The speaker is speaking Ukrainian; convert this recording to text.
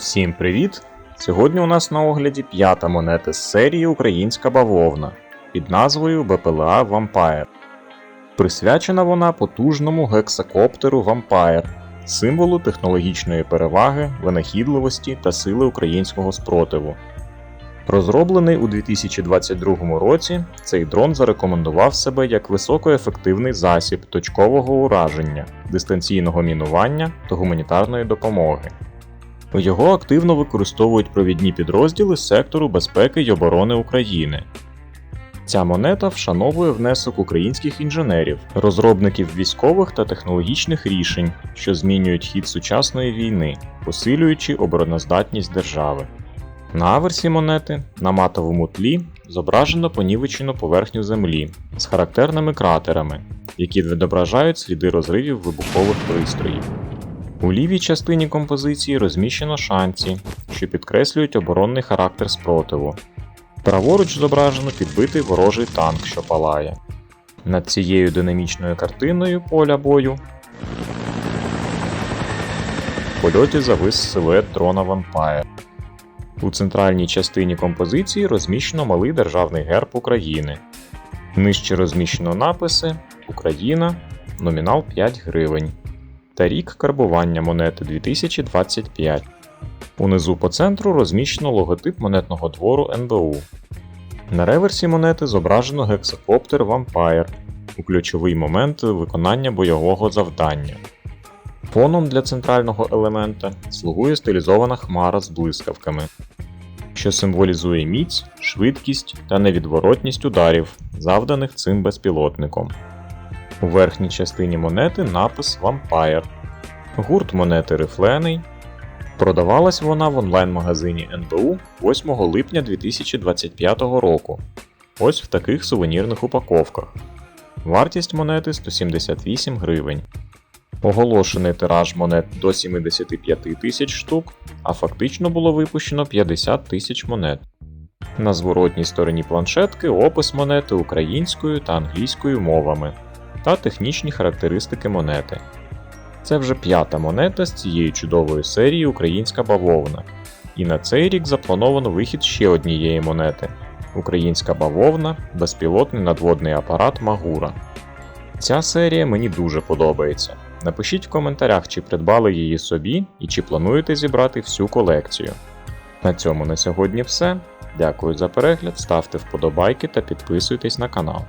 Всім привіт! Сьогодні у нас на огляді п'ята монета з серії Українська бавовна під назвою БПЛА Vampire. Присвячена вона потужному гексакоптеру Vampire, символу технологічної переваги, винахідливості та сили українського спротиву. Розроблений у 2022 році, цей дрон зарекомендував себе як високоефективний засіб точкового ураження, дистанційного мінування та гуманітарної допомоги. Його активно використовують провідні підрозділи сектору безпеки й оборони України. Ця монета вшановує внесок українських інженерів, розробників військових та технологічних рішень, що змінюють хід сучасної війни, посилюючи обороноздатність держави. На аверсі монети на матовому тлі зображено понівечену поверхню землі з характерними кратерами, які відображають сліди розривів вибухових пристроїв. У лівій частині композиції розміщено шанці, що підкреслюють оборонний характер спротиву. Праворуч зображено підбитий ворожий танк, що палає. Над цією динамічною картиною поля бою в польоті завис силует дрона Vampire. У центральній частині композиції розміщено малий державний герб України. Нижче розміщено написи Україна, номінал 5 гривень та рік карбування монети 2025. Унизу по центру розміщено логотип монетного двору НБУ. На реверсі монети зображено гексакоптер Vampire у ключовий момент виконання бойового завдання. Фоном для центрального елемента слугує стилізована хмара з блискавками, що символізує міць, швидкість та невідворотність ударів, завданих цим безпілотником. У верхній частині монети напис Vampire. Гурт монети рифлений. Продавалась вона в онлайн-магазині НБУ 8 липня 2025 року. Ось в таких сувенірних упаковках. Вартість монети 178 гривень. Оголошений тираж монет до 75 тисяч штук, а фактично було випущено 50 тисяч монет. На зворотній стороні планшетки опис монети українською та англійською мовами та технічні характеристики монети. Це вже п'ята монета з цієї чудової серії Українська бавовна. І на цей рік заплановано вихід ще однієї монети Українська бавовна, безпілотний надводний апарат Магура. Ця серія мені дуже подобається. Напишіть в коментарях, чи придбали її собі і чи плануєте зібрати всю колекцію. На цьому на сьогодні все. Дякую за перегляд, ставте вподобайки та підписуйтесь на канал.